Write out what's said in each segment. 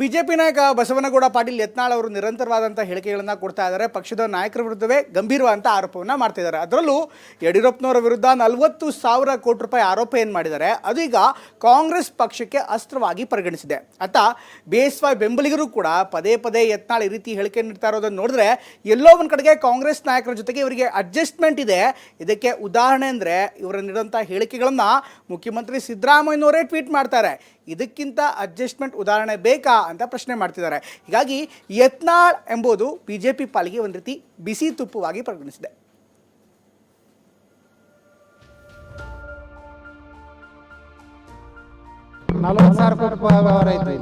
BJP ನಾಯಕ ಬಸವನಗೌಡ ಪಾಟೀಲ್ ಯತ್ನಾಳ್ ಅವರು ನಿರಂತರವಾದಂಥ ಹೇಳಿಕೆಗಳನ್ನು ಕೊಡ್ತಾ ಇದ್ದಾರೆ. ಪಕ್ಷದ ನಾಯಕರ ವಿರುದ್ಧವೇ ಗಂಭೀರವಾದಂಥ ಆರೋಪವನ್ನು ಮಾಡ್ತಾ ಇದ್ದಾರೆ. ಅದರಲ್ಲೂ ಯಡಿಯೂರಪ್ಪನವರ ವಿರುದ್ಧ ನಲವತ್ತು ಸಾವಿರ ಕೋಟಿ ರೂಪಾಯಿ ಆರೋಪ ಏನು ಮಾಡಿದ್ದಾರೆ, ಅದು ಈಗ ಕಾಂಗ್ರೆಸ್ ಪಕ್ಷಕ್ಕೆ ಅಸ್ತ್ರವಾಗಿ ಪರಿಗಣಿಸಿದೆ. ಅತ್ತ ಬಿ ಎಸ್ ವೈ ಬೆಂಬಲಿಗರು ಕೂಡ ಪದೇ ಪದೇ ಯತ್ನಾಳ್ ಈ ರೀತಿ ಹೇಳಿಕೆ ನೀಡ್ತಾ ಇರೋದನ್ನು ನೋಡಿದ್ರೆ ಎಲ್ಲೋ ಒಂದು ಕಡೆಗೆ ಕಾಂಗ್ರೆಸ್ ನಾಯಕರ ಜೊತೆಗೆ ಇವರಿಗೆ ಅಡ್ಜಸ್ಟ್ಮೆಂಟ್ ಇದೆ. ಇದಕ್ಕೆ ಉದಾಹರಣೆ ಅಂದರೆ ಇವರ ನೀಡುವಂಥ ಹೇಳಿಕೆಗಳನ್ನು ಮುಖ್ಯಮಂತ್ರಿ ಸಿದ್ದರಾಮಯ್ಯನವರೇ ಟ್ವೀಟ್ ಮಾಡ್ತಾರೆ. ಇದಕ್ಕಿಂತ ಅಡ್ಜಸ್ಟ್ಮೆಂಟ್ ಉದಾಹರಣೆ ಬೇಕಾ ಅಂತ ಪ್ರಶ್ನೆ ಮಾಡ್ತಿದ್ದಾರೆ. ಹೀಗಾಗಿ ಯತ್ನಾಳ್ ಎಂಬುದು ಬಿ ಜೆ ಪಿ ಪಾಲಿಗೆ ಒಂದು ರೀತಿ ಬಿಸಿ ತುಪ್ಪವಾಗಿ ಪರಿಗಣಿಸಿದೆ.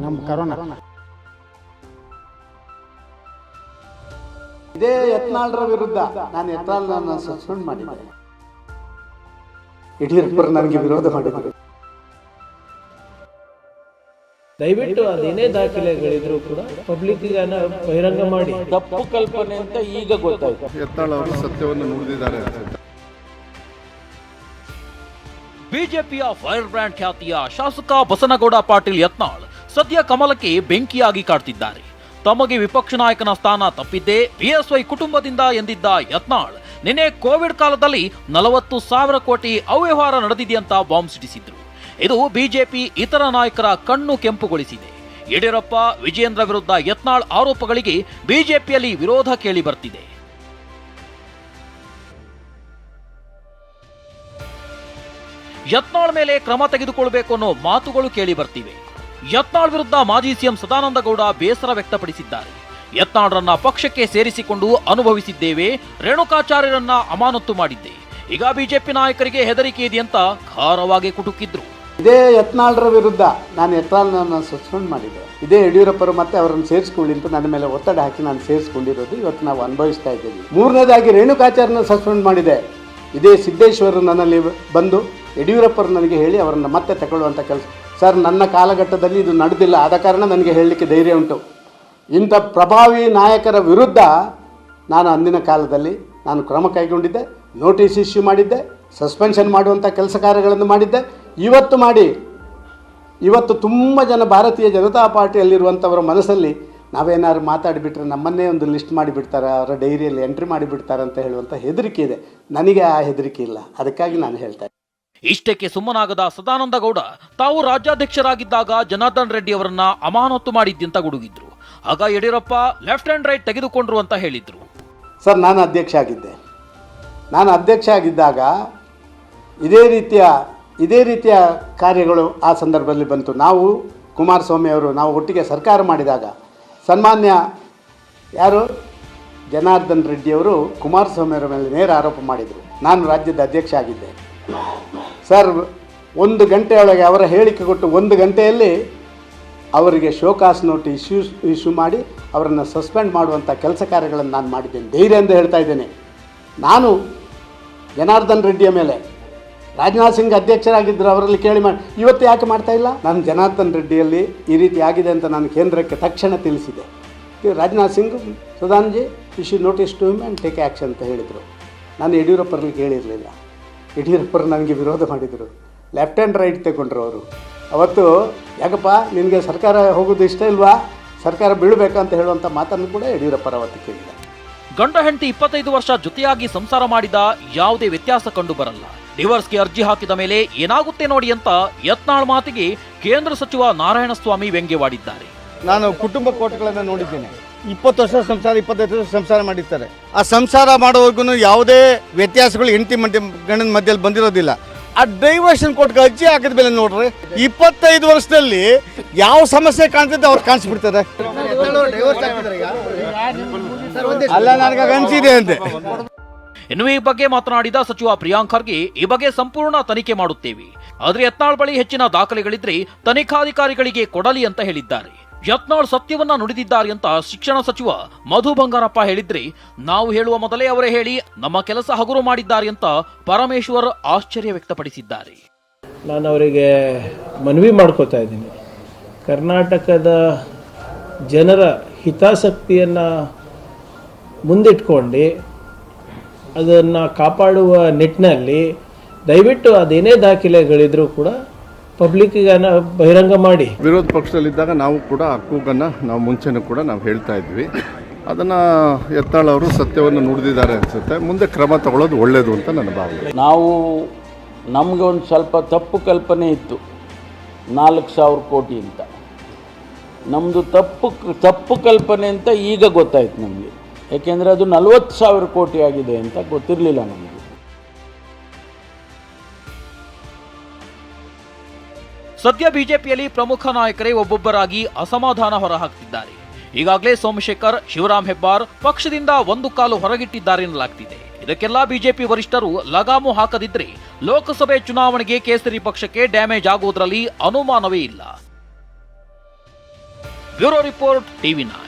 ನಮ್ಮ ಇದೇ ಯತ್ನಾಳ್ರ ವಿರುದ್ಧ ನಾನು ಯತ್ನಾಳ್ ಸಸ್ಪೆಂಡ್ ಮಾಡಿದ್ದೆ. ಯಡಿಯೂರಪ್ಪರು ನನಗೆ ವಿರೋಧ ಮಾಡಿದರು. ದಯವಿಟ್ಟು ಅದೇನೇ ದಾಖಲೆಗಳಿದ್ರು ಕೂಡ ಪಬ್ಲಿಕ್ ಬಹಿರಂಗ ಮಾಡಿ. ತಪ್ಪು ಕಲ್ಪನೆ ಅಂತ ಈಗ ಗೊತ್ತಾಯ್ತು. ಯತ್ನಾಳ್ ಅವರು ಸತ್ಯವನ್ನು ನುಡಿದಿದ್ದಾರೆ. ಬಿಜೆಪಿಯ ಫೈರ್ ಬ್ರ್ಯಾಂಡ್ ಖ್ಯಾತಿಯ ಶಾಸಕ ಬಸನಗೌಡ ಪಾಟೀಲ್ ಯತ್ನಾಳ್ ಸದ್ಯ ಕಮಲಕ್ಕೆ ಬೆಂಕಿಯಾಗಿ ಕಾಡ್ತಿದ್ದಾರೆ. ತಮಗೆ ವಿಪಕ್ಷ ನಾಯಕನ ಸ್ಥಾನ ತಪ್ಪಿದ್ದೇ ಬಿಎಸ್ವೈ ಕುಟುಂಬದಿಂದ ಎಂದಿದ್ದ ಯತ್ನಾಳ್ ನಿನ್ನೆ ಕೋವಿಡ್ ಕಾಲದಲ್ಲಿ ನಲವತ್ತು ಸಾವಿರ ಕೋಟಿ ಅವ್ಯವಹಾರ ನಡೆದಿದೆಯಂತ ಬಾಂಬ್ ಸಿಡಿಸಿದ್ರು. ಇದು ಬಿಜೆಪಿ ಇತರ ನಾಯಕರ ಕಣ್ಣು ಕೆಂಪುಗೊಳಿಸಿದೆ. ಯಡಿಯೂರಪ್ಪ, ವಿಜಯೇಂದ್ರ ವಿರುದ್ಧ ಯತ್ನಾಳ್ ಆರೋಪಗಳಿಗೆ ಬಿಜೆಪಿಯಲ್ಲಿ ವಿರೋಧ ಕೇಳಿ ಬರ್ತಿದೆ. ಯತ್ನಾಳ್ ಮೇಲೆ ಕ್ರಮ ತೆಗೆದುಕೊಳ್ಳಬೇಕು ಅನ್ನೋ ಮಾತುಗಳು ಕೇಳಿ ಬರ್ತಿವೆ. ಯತ್ನಾಳ್ ವಿರುದ್ಧ ಮಾಜಿ ಸಿಎಂ ಸದಾನಂದ ಗೌಡ ಬೇಸರ ವ್ಯಕ್ತಪಡಿಸಿದ್ದಾರೆ. ಯತ್ನಾಳ್ರನ್ನ ಪಕ್ಷಕ್ಕೆ ಸೇರಿಸಿಕೊಂಡು ಅನುಭವಿಸಿದ್ದೇವೆ, ರೇಣುಕಾಚಾರ್ಯರನ್ನ ಅಮಾನತು ಮಾಡಿದ್ದೆ. ಈಗ ಬಿಜೆಪಿ ನಾಯಕರಿಗೆ ಹೆದರಿಕೆ ಇದೆಯಂತ ಖಾರವಾಗಿ ಕುಟುಕಿದ್ರು. ಇದೇ ಯತ್ನಾಳ್ರ ವಿರುದ್ಧ ನಾನು ಯತ್ನಾಳ್ನ ಸಸ್ಪೆಂಡ್ ಮಾಡಿದ್ದೆ ಇದೇ ಯಡಿಯೂರಪ್ಪರು ಮತ್ತೆ ಅವರನ್ನು ಸೇರಿಸ್ಕೊಳ್ಳಿ ಅಂತ ನನ್ನ ಮೇಲೆ ಒತ್ತಡ ಹಾಕಿ ನಾನು ಸೇರಿಸ್ಕೊಂಡಿರೋದು ಇವತ್ತು ನಾವು ಅನುಭವಿಸ್ತಾ ಇದ್ದೀವಿ. ಮೂರನೇದಾಗಿ ರೇಣುಕಾಚಾರ್ಯನ ಸಸ್ಪೆಂಡ್ ಮಾಡಿದೆ. ಇದೇ ಸಿದ್ದೇಶ್ವರ ನನ್ನಲ್ಲಿ ಬಂದು ಯಡಿಯೂರಪ್ಪರು ನನಗೆ ಹೇಳಿ ಅವರನ್ನು ಮತ್ತೆ ತಗೊಳ್ಳುವಂಥ ಕೆಲಸ. ಸರ್, ನನ್ನ ಕಾಲಘಟ್ಟದಲ್ಲಿ ಇದು ನಡೆದಿಲ್ಲ. ಆದ ಕಾರಣ ನನಗೆ ಹೇಳಲಿಕ್ಕೆ ಧೈರ್ಯ ಉಂಟು. ಇಂಥ ಪ್ರಭಾವಿ ನಾಯಕರ ವಿರುದ್ಧ ನಾನು ಅಂದಿನ ಕಾಲದಲ್ಲಿ ನಾನು ಕ್ರಮ ಕೈಗೊಂಡಿದ್ದೆ ನೋಟಿಸ್ ಇಶ್ಯೂ ಮಾಡಿದ್ದೆ ಸಸ್ಪೆನ್ಷನ್ ಮಾಡುವಂಥ ಕೆಲಸ ಕಾರ್ಯಗಳನ್ನು ಮಾಡಿದ್ದೆ. ಇವತ್ತು ಮಾಡಿ, ಇವತ್ತು ತುಂಬ ಜನ ಭಾರತೀಯ ಜನತಾ ಪಾರ್ಟಿಯಲ್ಲಿರುವಂಥವರ ಮನಸ್ಸಲ್ಲಿ ನಾವೇನಾದ್ರು ಮಾತಾಡಿಬಿಟ್ರೆ ನಮ್ಮನ್ನೇ ಒಂದು ಲಿಸ್ಟ್ ಮಾಡಿಬಿಡ್ತಾರೆ, ಅವರ ಡೈರಿಯಲ್ಲಿ ಎಂಟ್ರಿ ಮಾಡಿಬಿಡ್ತಾರೆ ಅಂತ ಹೇಳುವಂಥ ಹೆದರಿಕೆ ಇದೆ. ನನಗೆ ಆ ಹೆದರಿಕೆ ಇಲ್ಲ. ಅದಕ್ಕಾಗಿ ನಾನು ಹೇಳ್ತಾ ಇದ್ದೀನಿ. ಇಷ್ಟಕ್ಕೆ ಸುಮ್ಮನಾಗದ ಸದಾನಂದ ಗೌಡ, ತಾವು ರಾಜ್ಯಾಧ್ಯಕ್ಷರಾಗಿದ್ದಾಗ ಜನಾರ್ದನ್ ರೆಡ್ಡಿ ಅವರನ್ನ ಅಮಾನತು ಮಾಡಿದ್ದಂತ ಗುಡುಗಿದ್ರು. ಆಗ ಯಡಿಯೂರಪ್ಪ ಲೆಫ್ಟ್ ಹ್ಯಾಂಡ್ ರೈಟ್ ತೆಗೆದುಕೊಂಡ್ರು ಅಂತ ಹೇಳಿದ್ರು. ಸರ್, ನಾನು ಅಧ್ಯಕ್ಷ ಆಗಿದ್ದೆ ನಾನು ಅಧ್ಯಕ್ಷ ಆಗಿದ್ದಾಗ ಇದೇ ರೀತಿಯ ಇದೇ ರೀತಿಯ ಕಾರ್ಯಗಳು ಆ ಸಂದರ್ಭದಲ್ಲಿ ಬಂತು. ನಾವು ಕುಮಾರಸ್ವಾಮಿ ಅವರು, ನಾವು ಒಟ್ಟಿಗೆ ಸರ್ಕಾರ ಮಾಡಿದಾಗ ಸನ್ಮಾನ್ಯ ಯಾರು? ಜನಾರ್ದನ್ ರೆಡ್ಡಿಯವರು ಕುಮಾರಸ್ವಾಮಿ ಅವರ ಮೇಲೆ ನೇರ ಆರೋಪ ಮಾಡಿದರು. ನಾನು ರಾಜ್ಯದ ಅಧ್ಯಕ್ಷ ಆಗಿದ್ದೆ ಸರ್, ಒಂದು ಗಂಟೆಯೊಳಗೆ ಅವರ ಹೇಳಿಕೆ ಕೊಟ್ಟು ಒಂದು ಗಂಟೆಯಲ್ಲಿ ಅವರಿಗೆ ಶೋಕಾಸ್ ನೋಟ್ ಇಶ್ಯೂ ಇಶ್ಯೂ ಮಾಡಿ ಅವರನ್ನು ಸಸ್ಪೆಂಡ್ ಮಾಡುವಂಥ ಕೆಲಸ ಕಾರ್ಯಗಳನ್ನು ನಾನು ಮಾಡಿದ್ದೇನೆ. ಎಂದು ಹೇಳ್ತಾ ಇದ್ದೇನೆ. ನಾನು ಜನಾರ್ದನ್ ರೆಡ್ಡಿಯ ಮೇಲೆ ರಾಜನಾಥ್ ಸಿಂಗ್ ಅಧ್ಯಕ್ಷರಾಗಿದ್ದರು ಅವರಲ್ಲಿ ಕೇಳಿ ಮಾಡಿ ಇವತ್ತು ಯಾಕೆ ಮಾಡ್ತಾ ಇಲ್ಲ? ನಾನು ಜನಾರ್ದನ್ ರೆಡ್ಡಿಯಲ್ಲಿ ಈ ರೀತಿ ಆಗಿದೆ ಅಂತ ನಾನು ಕೇಂದ್ರಕ್ಕೆ ತಕ್ಷಣ ತಿಳಿಸಿದೆ. Rajnath Singh, Sudhanji, issue notice to him and take action ಅಂತ ಹೇಳಿದರು. ನಾನು ಯಡಿಯೂರಪ್ಪರಲ್ಲಿ ಕೇಳಿರಲಿಲ್ಲ. ಯಡಿಯೂರಪ್ಪರು ನನಗೆ ವಿರೋಧ ಮಾಡಿದರು. ಲೆಫ್ಟ್ ಆ್ಯಂಡ್ ರೈಟ್ ತಗೊಂಡ್ರು ಅವರು. ಅವತ್ತು ಯಾಕಪ್ಪ ನಿನಗೆ ಸರ್ಕಾರ ಹೋಗೋದು ಇಷ್ಟ ಇಲ್ವಾ? ಸರ್ಕಾರ ಬೀಳಬೇಕು ಅಂತ ಹೇಳುವಂಥ ಮಾತನ್ನು ಕೂಡ ಯಡಿಯೂರಪ್ಪರ ಅವತ್ತು ಕೇಳಿದ. ಗಂಡ ಹೆಂಡತಿ ಇಪ್ಪತ್ತೈದು ವರ್ಷ ಜೊತೆಯಾಗಿ ಸಂಸಾರ ಮಾಡಿದ ಯಾವುದೇ ವ್ಯತ್ಯಾಸ ಕಂಡು ಬರಲ್ಲ. ಡಿವೋರ್ಸ್ಗೆ ಅರ್ಜಿ ಹಾಕಿದ ಮೇಲೆ ಏನಾಗುತ್ತೆ ನೋಡಿ ಅಂತ ಯತ್ನಾಳ್ ಮಾತಿಗೆ ಕೇಂದ್ರ ಸಚಿವ ನಾರಾಯಣಸ್ವಾಮಿ ವ್ಯಂಗ್ಯವಾಡಿದ್ದಾರೆ. ನಾನು ಕುಟುಂಬ ಕೋಟೆಗಳನ್ನು ನೋಡಿದ್ದೇನೆ. ಇಪ್ಪತ್ತು ವರ್ಷ ಸಂಸಾರ ಇಪ್ಪತ್ತೈದು ವರ್ಷ ಸಂಸಾರ ಮಾಡಿರ್ತಾರೆ. ಆ ಸಂಸಾರ ಮಾಡೋವರೆಗೂ ಯಾವುದೇ ವ್ಯತ್ಯಾಸಗಳು ಹೆಂಡತಿ ಮಧ್ಯ ಗಂಡನ ಮಧ್ಯದಲ್ಲಿ ಬಂದಿರೋದಿಲ್ಲ. ಆ ಡೈವರ್ಷನ್ ಕೊಟ್ಟು ಅಜ್ಜಿ ಹಾಕಿದ ಮೇಲೆ ನೋಡ್ರಿ. ಇಪ್ಪತ್ತೈದು ವರ್ಷದಲ್ಲಿ ಯಾವ ಸಮಸ್ಯೆ ಕಾಣ್ತಿದ್ದೆ ಅವ್ರು ಕಾಣಿಸ್ಬಿಡ್ತಾರೆ. ಅಲ್ಲ, ನನಗೆ ಅನ್ಸಿದೆ ಅಂತೆ ಇನ್ನು ಈ ಬಗ್ಗೆ ಮಾತನಾಡಿದ ಸಚಿವ ಪ್ರಿಯಾಂಕ್ ಖರ್ಗೆ, ಈ ಬಗ್ಗೆ ಸಂಪೂರ್ಣ ತನಿಖೆ ಮಾಡುತ್ತೇವೆ. ಆದ್ರೆ ಯತ್ನಾಳ್ ಬಳಿ ಹೆಚ್ಚಿನ ದಾಖಲೆಗಳಿದ್ರೆ ತನಿಖಾಧಿಕಾರಿಗಳಿಗೆ ಕೊಡಲಿ ಅಂತ ಹೇಳಿದ್ದಾರೆ. ಯತ್ನಾಳ್ ಸತ್ಯವನ್ನ ನುಡಿದಿದ್ದಾರೆ ಅಂತ ಶಿಕ್ಷಣ ಸಚಿವ ಮಧು ಬಂಗಾರಪ್ಪ ಹೇಳಿದ್ರೆ. ನಾವು ಹೇಳುವ ಮೊದಲೇ ಅವರೇ ಹೇಳಿ, ನಮ್ಮ ಕೆಲಸ ಹಗುರು ಮಾಡಿದ್ದಾರೆ ಅಂತ ಪರಮೇಶ್ವರ್ ಆಶ್ಚರ್ಯ ವ್ಯಕ್ತಪಡಿಸಿದ್ದಾರೆ. ನಾನು ಅವರಿಗೆ ಮನವಿ ಮಾಡ್ಕೋತಾ ಇದ್ದೀನಿ. ಕರ್ನಾಟಕದ ಜನರ ಹಿತಾಸಕ್ತಿಯನ್ನು ಮುಂದಿಟ್ಕೊಂಡು ಅದನ್ನು ಕಾಪಾಡುವ ನಿಟ್ಟಿನಲ್ಲಿ ದಯವಿಟ್ಟು ಅದೇನೇ ದಾಖಲೆಗಳಿದ್ರೂ ಕೂಡ ಪಬ್ಲಿಕ್ಕಿಗೆ ಅನ ಬಹಿರಂಗ ಮಾಡಿ. ವಿರೋಧ ಪಕ್ಷದಲ್ಲಿದ್ದಾಗ ನಾವು ಕೂಡ ಆ ಕೂಗನ್ನು ನಾವು ಮುಂಚೆನೂ ಕೂಡ ನಾವು ಹೇಳ್ತಾ ಇದ್ವಿ. ಅದನ್ನು ಎತ್ತಾಳ ಅವರು ಸತ್ಯವನ್ನು ನುಡಿದಿದ್ದಾರೆ ಅನಿಸುತ್ತೆ. ಮುಂದೆ ಕ್ರಮ ತಗೊಳ್ಳೋದು ಒಳ್ಳೆಯದು ಅಂತ ನನ್ನ ಭಾವನೆ. ನಾವು ನಮಗೆ ಒಂದು ಸ್ವಲ್ಪ ತಪ್ಪು ಕಲ್ಪನೆ ಇತ್ತು. ನಾಲ್ಕು ಸಾವಿರ ಕೋಟಿ ಅಂತ. ನಮ್ಮದು ತಪ್ಪು ತಪ್ಪು ಕಲ್ಪನೆ ಅಂತ ಈಗ ಗೊತ್ತಾಯ್ತು ನಮಗೆ. ಯಾಕೆಂದರೆ ಅದು ನಲವತ್ತು ಸಾವಿರ ಕೋಟಿ ಆಗಿದೆ ಅಂತ ಗೊತ್ತಿರಲಿಲ್ಲ ನಮಗೆ. ಸದ್ಯ ಬಿಜೆಪಿಯಲ್ಲಿ ಪ್ರಮುಖ ನಾಯಕರೇ ಒಬ್ಬೊಬ್ಬರಾಗಿ ಅಸಮಾಧಾನ ಹೊರಹಾಕ್ತಿದ್ದಾರೆ. ಈಗಾಗಲೇ ಸೋಮಶೇಖರ್ ಶಿವರಾಮ್ ಹೆಬ್ಬಾರ್ ಪಕ್ಷದಿಂದ ಒಂದು ಕಾಲು ಹೊರಗಿಟ್ಟಿದ್ದಾರೆ ಎನ್ನಲಾಗ್ತಿದೆ. ಇದಕ್ಕೆಲ್ಲ ಬಿಜೆಪಿ ವರಿಷ್ಠರು ಲಗಾಮು ಹಾಕದಿದ್ರೆ ಲೋಕಸಭೆ ಚುನಾವಣೆಗೆ ಕೇಸರಿ ಪಕ್ಷಕ್ಕೆ ಡ್ಯಾಮೇಜ್ ಆಗುವುದರಲ್ಲಿ ಅನುಮಾನವೇ ಇಲ್ಲ. Bureau report TV nine.